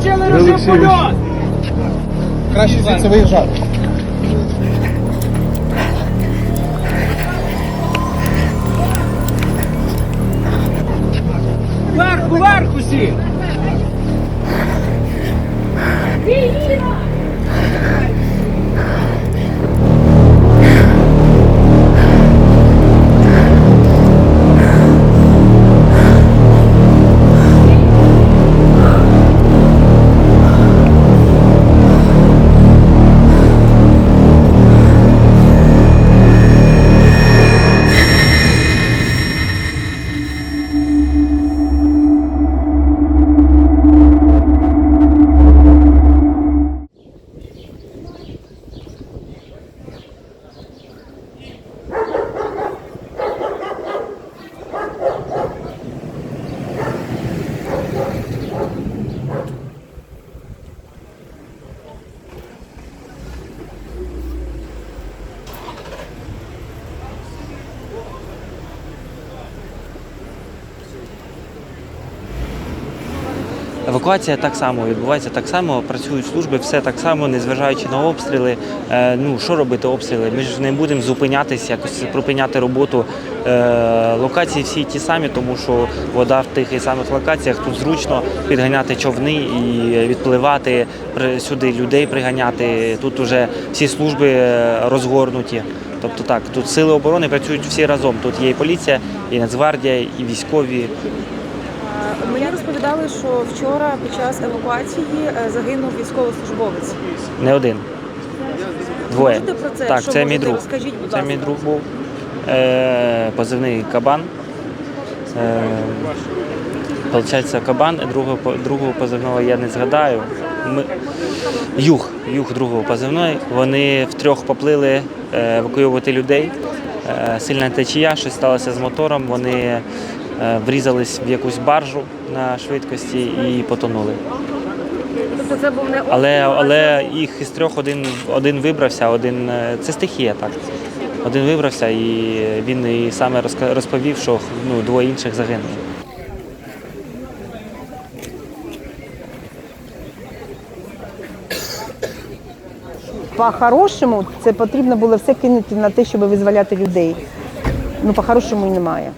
Всі включили режим польот! Краще звідси виїжджати. Вверх, вверх усі! Евакуація так само відбувається так само, працюють служби, все так само, незважаючи на обстріли. Е, ну що робити обстріли? Ми ж не будемо зупинятися, якось припиняти роботу. Е, локації всі ті самі, тому що вода в тих і самих локаціях тут зручно підганяти човни і відпливати сюди людей приганяти. Тут вже всі служби е, розгорнуті. Тобто так, тут сили оборони працюють всі разом. Тут є і поліція, і Нацгвардія, і військові. Розповідали, що вчора під час евакуації е, загинув військовослужбовець. Не один. Двоє. Можете про це? Так, Що це мій друг. Розкажіть, будь це ласка. мій друг був. Е, позивний кабан. Е, Получається, кабан, другого, другого позивного я не згадаю. Ми... Юг, юг другого позивної. Вони втрьох поплили е, евакуювати людей. Е, сильна течія, щось сталося з мотором. Вони врізались в якусь баржу на швидкості і потонули. Тобто це був не Але, але їх із трьох один, один вибрався, один е, це стихія, так. Один вибрався, і він і саме розка- розповів, що ну, двоє інших загинули. По-хорошому це потрібно було все кинути на те, щоб визволяти людей. Ну, по-хорошому і немає.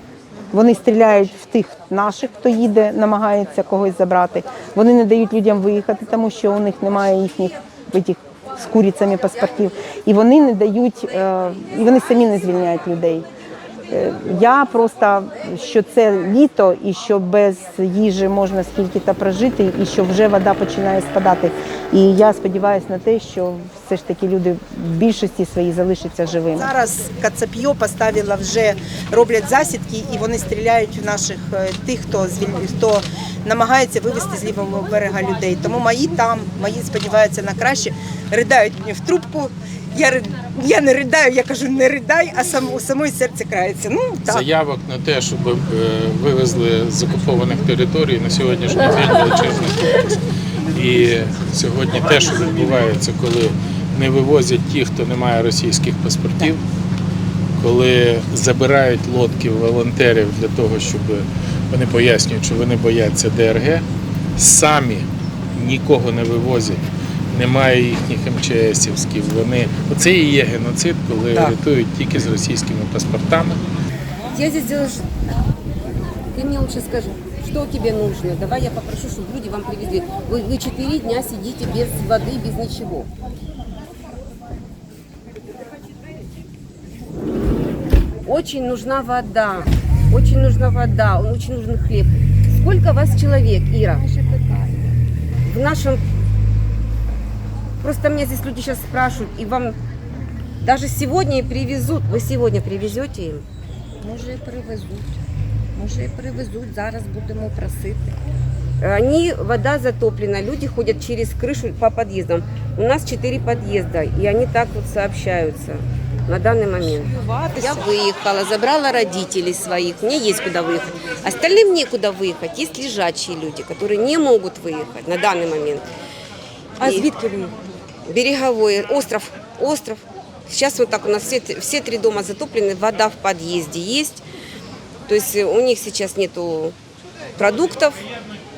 Вони стріляють в тих наших, хто їде, намагається когось забрати. Вони не дають людям виїхати, тому що у них немає їхніх витіх з курицями паспортів. І вони не дають, е, і вони самі не звільняють людей. Е, Я просто що це літо і що без їжі можна скільки-то прожити, і що вже вода починає спадати. І я сподіваюся на те, що все ж таки люди в більшості своїй залишаться живими. Зараз Кацап'йо поставила вже роблять засідки, і вони стріляють в наших е, тих, хто звіль- хто намагається вивезти з лівого берега людей. Тому мої там, мої сподіваються на краще, ридають мені в трубку. Я я не ридаю, я кажу, не ридай, а сам у самої серце крається. Ну так. заявок на те, щоб е, вивезли з окупованих територій на сьогоднішній день величезна кількість. І сьогодні те, що відбувається, коли не вивозять ті, хто не має російських паспортів, коли забирають лодки волонтерів для того, щоб вони пояснюють, що вони бояться ДРГ, самі нікого не вивозять Немає їхніх МЧСівських. Вони оце і є геноцид, коли Так. рятують тільки з російськими паспортами. Я здесь делаю... ш- Ты мне лучше скажи, что тебе нужно? Давай я попрошу, чтобы люди вам привезли. Вы, вы четыре дня сидите без воды, без ничего. Очень нужна вода. Очень нужна вода, очень нужен хлеб. Сколько вас человек, Ира? В нашем... Просто меня здесь люди сейчас спрашивают, и вам даже сегодня и привезут. Вы сегодня привезете им? Може і привезуть. Може і привезуть. Зараз будемо просити. Они, вода затоплена, люди ходят через крышу по подъездам. У нас четыре подъезда, и они так вот сообщаются на данный момент. Я выехала, забрала родителей своих, мне есть куда выехать. Остальным некуда выехать. Есть лежачие люди, которые не могут выехать на данный момент. А И звідки ви? Береговой, остров, остров. Сейчас вот так у нас все, все три дома затоплены, вода в подъезде есть. То есть э, у них сейчас нету продуктов,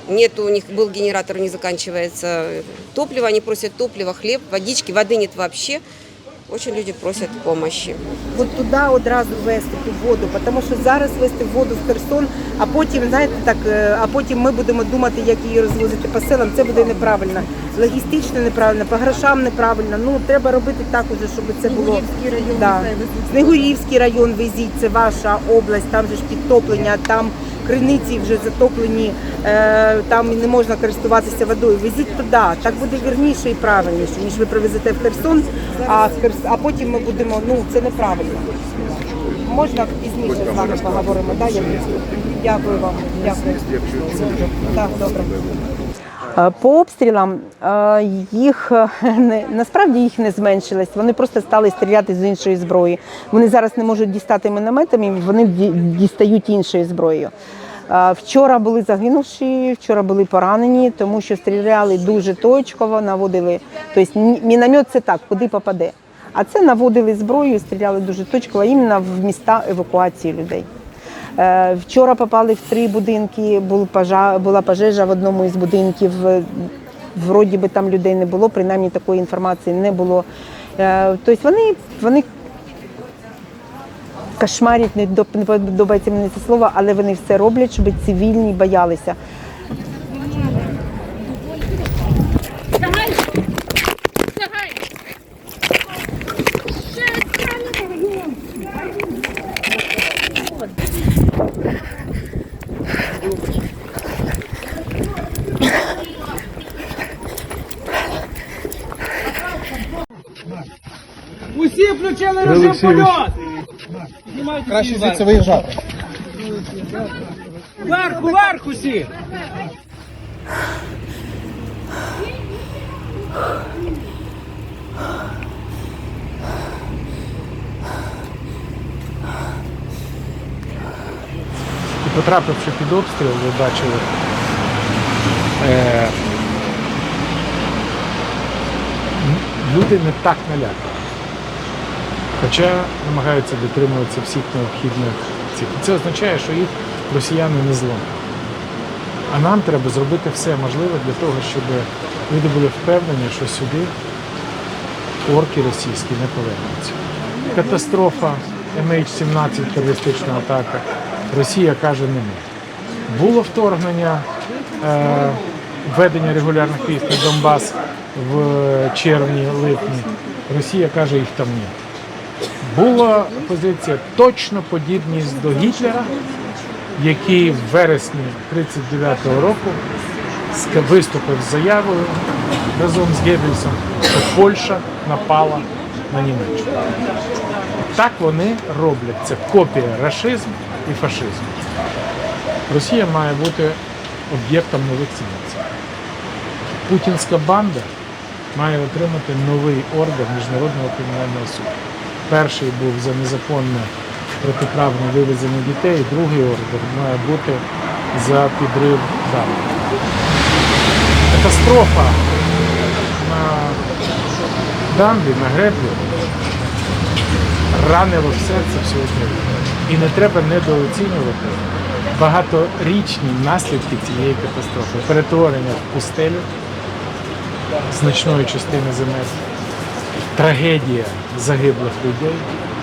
Нет у них, был генератор, не заканчивается топливо, они просят топливо, хлеб, водички, воды нет вообще. Очень люди просят помощи. От туди одразу вести ту воду, тому що зараз вести воду в Херсон, а потім, знаєте, так, е, а потім ми будемо думати, як її розвозити по селам. Це буде неправильно. Логістично неправильно, по грошам неправильно. Ну треба робити так уже, щоб це було. Да. Снегурівський район везіть, це ваша область, там же ж підтоплення, там криниці вже затоплені, е, там не можна користуватися водою. Везіть туди. Так буде вірніше і правильніше, ніж ви привезете в Херсон, а, Херс... а потім ми будемо, ну це неправильно. Можна пізніше з вами поговоримо, да? я Дякую вам. Дякую. Так, добре. Е, По обстрілам е, їх е, не насправді їх не зменшилось. Вони просто стали стріляти з іншої зброї. Вони зараз не можуть дістати мінометами, вони дістають іншою зброєю. Вчора були загинувші, вчора були поранені, тому що стріляли дуже точково, наводили. Тобто міномет це так, куди попаде. А це наводили зброю, стріляли дуже точково іменно в міста евакуації людей. Е, Вчора попали в три будинки, була пожежа в одному із будинків. Е, Вроді би там людей не було, принаймні такої інформації не було. Е, Тобто вони, вони кошмарять, не подобається мені це слово, але вони все роблять, щоб цивільні боялися. Усі Знімайте Краще всі звідси виїжджати. Вверх, вверх усі! І потрапивши під обстріл, ви бачили, е, люди не так налякані. Хоча намагаються дотримуватися всіх необхідних. І Це означає, що їх росіяни не зломлять. А нам треба зробити все можливе для того, щоб люди були впевнені, що сюди орки російські не повернуться. Катастрофа MH17 терористична атака. Росія каже не ми. Було вторгнення, е, введення регулярних військ на Донбас в червні-липні. Росія каже, їх там ні. Була позиція точно подібність до Гітлера, який в вересні 39-го року виступив з заявою разом з Геббельсом, що Польща напала на Німеччину. Так вони роблять. Це копія рашизму і фашизму. Росія має бути об'єктом нових цивілізацій. Путінська банда має отримати новий орган Міжнародного кримінального суду. Перший був за незаконне протиправне вивезення дітей, другий ордер має бути за підрив дамби. Катастрофа на дамбі, на греблі ранило в серце всього країни. І не треба недооцінювати багаторічні наслідки цієї катастрофи. Перетворення в пустелю значної частини земель, трагедія загиблих людей,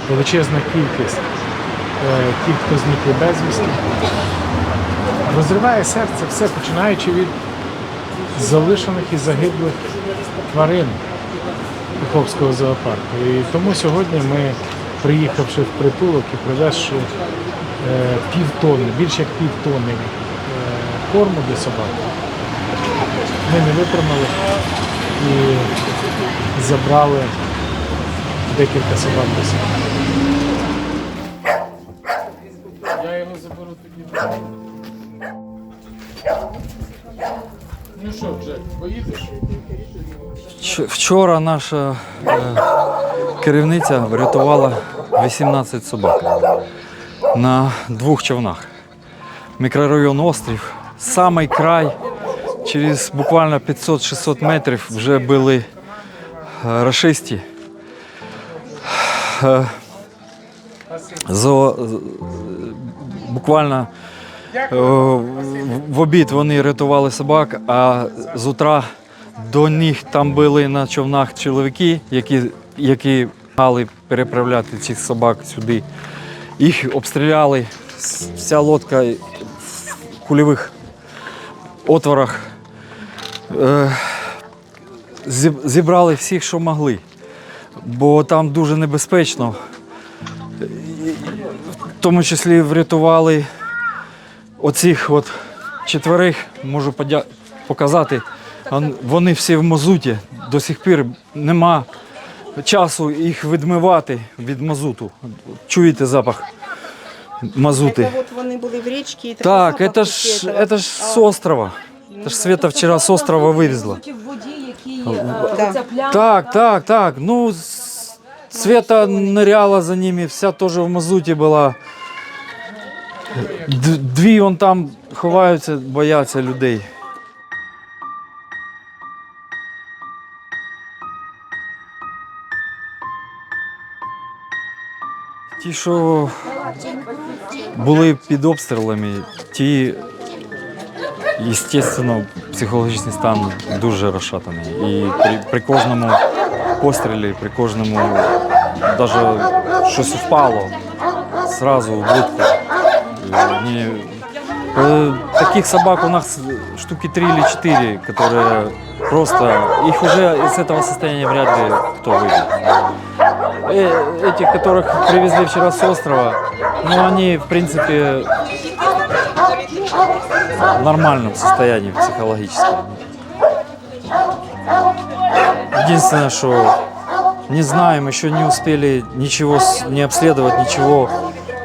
величезна кількість е, тих, хто зникли безвісти. Розриває серце все, починаючи від залишених і загиблих тварин. Каховського зоопарку. І тому сьогодні ми, приїхавши в притулок і привезши е, півтонни, більше як півтонни е, корму для собак, ми не витримали забрали декілька собак до себе. Я його заберу тоді. Ну що, Джек, поїдеш? Вчора наша е, керівниця врятувала 18 собак на двох човнах. Мікрорайон Острів, самий край, через буквально 500-600 метрів вже були е, рашисті. Е, зо- буквально в- в обід вони рятували собак, а з утра до них там були на човнах чоловіки, які, які мали переправляти цих собак сюди. Їх обстріляли, вся лодка в кульових отворах Е, зіб- Зібрали всіх, що могли, бо там дуже небезпечно. В тому числі врятували оцих от четверих, можу подя- показати. Он- Вони всі в мазуті. До сих пір нема часу їх відмивати від мазуту. Чуєте запах мазути? Это вот вони були в річці. і такий Так, запах это вообще ж, этого. это ж с острова. Это ж Света вчера с острова вывезла. В воді, Да. ця пляма. Так, так, так. Ну, с- Света ныряла за ними, вся тоже в мазуті була. Д- Дві он там ховаються, бояться людей. Ті, що були під обстрілами, ті, звісно, психологічний стан дуже розшатаний. І при, при кожному пострілі, при кожному навіть щось впало, зразу в будку. Э, Не- э, Таких собак у нас штуки три или четыре, которые просто, их уже из этого состояния вряд ли кто выйдет. Э, Этих, которых привезли вчера с острова, ну они, в принципе, нормальном состоянии психологическом. Единственное, что не знаем, еще не успели ничего не обследовать, ничего,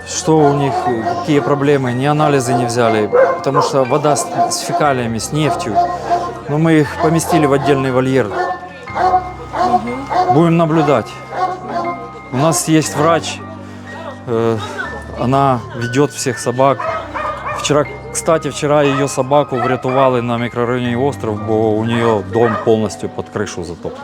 что у них, какие проблемы, ни анализы не взяли, потому что вода с, с фекалиями, с нефтью. Но мы их поместили в отдельный вольер. Будем наблюдать. У нас есть врач, э, она ведет всех собак. Вчера, кстати, вчера ее собаку врятували на микрорайоне остров, бо у нее дом полностью под крышу затоплен.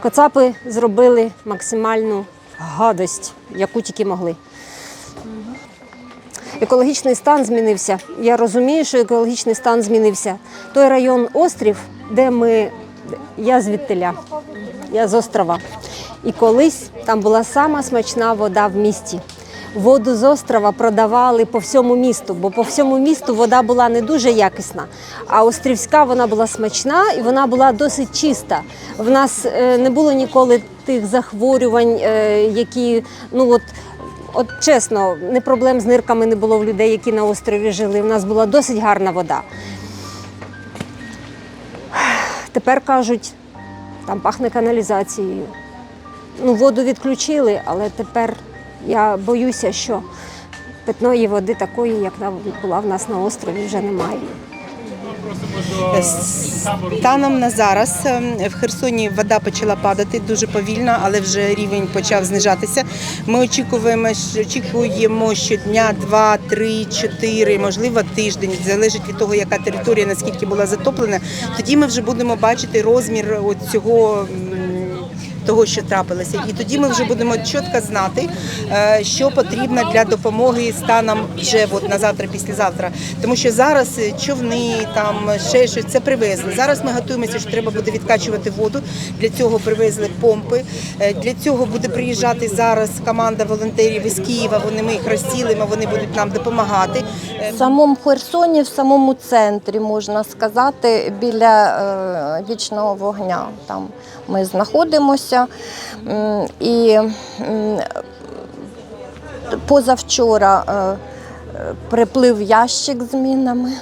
Коцапи зробили максимальну гадость, яку тільки могли. Екологічний стан змінився. Я розумію, що екологічний стан змінився. Той район острів, де ми. Я звідтиля, я з острова. І колись там була сама смачна вода в місті. Воду з острова продавали по всьому місту, бо по всьому місту вода була не дуже якісна. А острівська вона була смачна і вона була досить чиста. В нас е, не було ніколи тих захворювань, е, які ну от. От чесно, не проблем з нирками не було в людей, які на острові жили. У нас була досить гарна вода. Тепер кажуть, там пахне каналізацією. Ну, воду відключили, але тепер я боюся, що питної води такої, як була в нас на острові, вже немає. Станом на зараз ем, в Херсоні вода почала падати дуже повільно, але вже рівень почав знижатися. Ми очікуємо, що- очікуємо щодня 2, 3, 4, можливо, тиждень, залежить від того, яка територія, наскільки була затоплена. Тоді ми вже будемо бачити розмір цього. Того, що трапилося, і тоді ми вже будемо чітко знати, е, що потрібно для допомоги станом вже от на завтра, післязавтра. Тому що зараз човни, там ще щось це привезли. Зараз ми готуємося, що треба буде відкачувати воду. Для цього привезли помпи. Е, Для цього буде приїжджати зараз команда волонтерів із Києва. Вони ми їх розцілимо, вони будуть нам допомагати. Е, В самому Херсоні, в самому центрі, можна сказати, біля вічного вогня. Там ми знаходимося. І позавчора е, приплив ящик з мінами.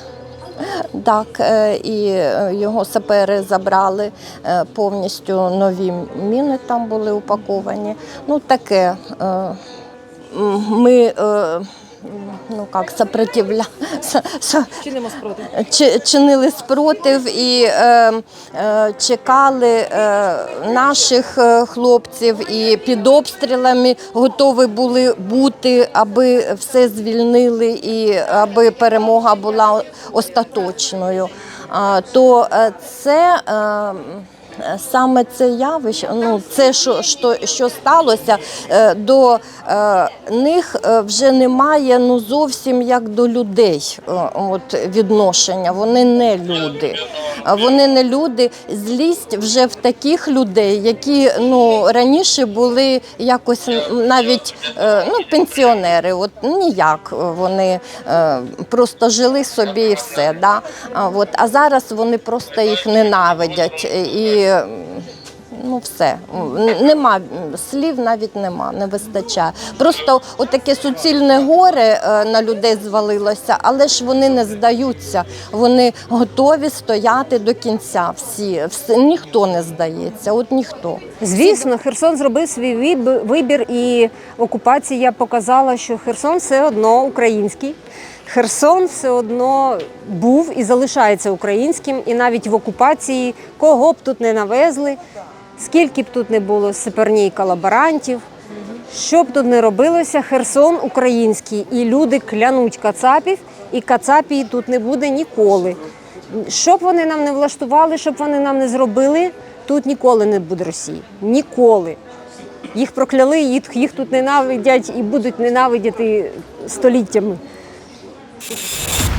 Так, е, і е, його сапери забрали повністю нові міни там були упаковані. Ну таке. Ми ну як, сопротивля... Чинимо спротив. чи- чинили спротив і е, е, чекали е, наших е, хлопців і під обстрілами готові були бути, аби все звільнили і аби перемога була остаточною. А, то е, це. Е, Саме це явище, ну це що, що, що сталося, е, до е, них е, вже немає ну зовсім як до людей е, от, відношення. Вони не люди. Вони не люди. Злість вже в таких людей, які ну раніше були якось навіть е, ну, пенсіонери. От ніяк вони е, просто жили собі і все. Да? От, а зараз вони просто їх ненавидять і. М, Ну, все нема слів, навіть нема, не вистачає. Просто отаке суцільне горе е, на людей звалилося, але ж вони не здаються. Вони готові стояти до кінця. Всі, Всі- ніхто не здається, от ніхто. Звісно, Херсон зробив свій вибір, і окупація показала, що Херсон все одно український. Херсон все одно був і залишається українським, і навіть в окупації, кого б тут не навезли, скільки б тут не було саперні і колаборантів, що б тут не робилося, Херсон український, і люди клянуть кацапів, і кацапії тут не буде ніколи. Що б вони нам не влаштували, що б вони нам не зробили, тут ніколи не буде Росії. Ніколи. Їх прокляли, їх тут ненавидять і будуть ненавидіти століттями. Thank you.